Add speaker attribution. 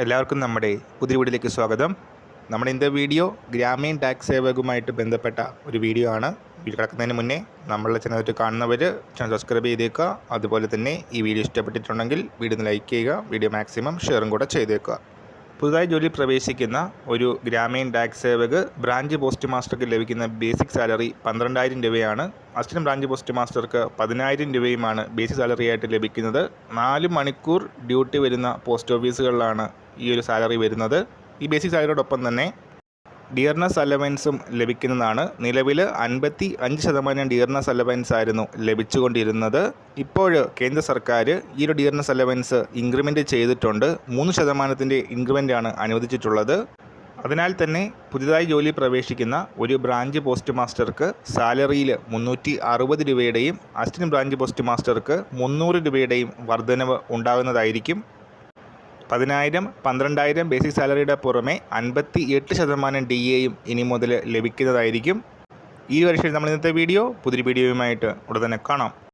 Speaker 1: എല്ലാവർക്കും നമ്മുടെ പുതിയ വീഡിയോയിലേക്ക് സ്വാഗതം. നമ്മുടെ ഇന്നത്തെ വീഡിയോ ഗ്രാമീൺ ടാക്സ് സേവകുമായിട്ട് ബന്ധപ്പെട്ട ഒരു വീഡിയോ ആണ്. വീഡിയോ കിടക്കുന്നതിന് മുന്നേ നമ്മളുടെ ചാനൽ കാണുന്നവർ ചാനൽ സബ്സ്ക്രൈബ് ചെയ്തേക്കുക. അതുപോലെ തന്നെ ഈ വീഡിയോ ഇഷ്ടപ്പെട്ടിട്ടുണ്ടെങ്കിൽ വീഡിയോ ലൈക്ക് ചെയ്യുക വീഡിയോ മാക്സിമം ഷെയറും കൂടെ ചെയ്തേക്കുക. പുതുതായി ജോലി പ്രവേശിക്കുന്ന ഒരു ഗ്രാമീൺ ടാക്സ് സേവക് ബ്രാഞ്ച് പോസ്റ്റ് മാസ്റ്റർക്ക് ലഭിക്കുന്ന ബേസിക് സാലറി പന്ത്രണ്ടായിരം രൂപയാണ്. അസിസ്റ്റന്റ് ബ്രാഞ്ച് പോസ്റ്റ് മാസ്റ്റർക്ക് പതിനായിരം രൂപയുമാണ് ബേസിക് സാലറി ആയിട്ട് ലഭിക്കുന്നത്. നാല് മണിക്കൂർ ഡ്യൂട്ടി വരുന്ന പോസ്റ്റ് ഓഫീസുകളിലാണ് ഈ ഒരു സാലറി വരുന്നത്. ഈ ബേസിക് സാലറിയോടൊപ്പം തന്നെ ഡിയർനസ് അലവൻസും ലഭിക്കുന്നതാണ്. നിലവിൽ അൻപത്തി അഞ്ച് ശതമാനം ഡിയർനെസ് അലവൻസ് ആയിരുന്നു ലഭിച്ചുകൊണ്ടിരുന്നത്. ഇപ്പോൾ കേന്ദ്ര സർക്കാർ ഈ ഒരു ഡിയർനെസ് അലവൻസ് ഇൻക്രിമെന്റ് ചെയ്തിട്ടുണ്ട്. മൂന്ന് ശതമാനത്തിന്റെ ഇൻക്രിമെന്റാണ് അനുവദിച്ചിട്ടുള്ളത്. അതിനാൽ തന്നെ പുതിയതായി ജോലി പ്രവേശിക്കുന്ന ഒരു ബ്രാഞ്ച് പോസ്റ്റ് മാസ്റ്റർക്ക് സാലറിയിൽ മുന്നൂറ്റി അറുപത് രൂപയുടെയും അസിസ്റ്റന്റ് ബ്രാഞ്ച് പോസ്റ്റ് മാസ്റ്റർക്ക് മുന്നൂറ് രൂപയുടെയും വർധനവ് ഉണ്ടാകുന്നതായിരിക്കും. പതിനായിരം പന്ത്രണ്ടായിരം ബേസിക് സാലറിയുടെ പുറമെ അൻപത്തി എട്ട് ശതമാനം ഡി എയും ഇനി മുതൽ ലഭിക്കുന്നതായിരിക്കും. ഈ വർഷം നമ്മൾ ഇന്നത്തെ വീഡിയോ. പുതിയ വീഡിയോയുമായിട്ട് ഉടൻ തന്നെ കാണാം.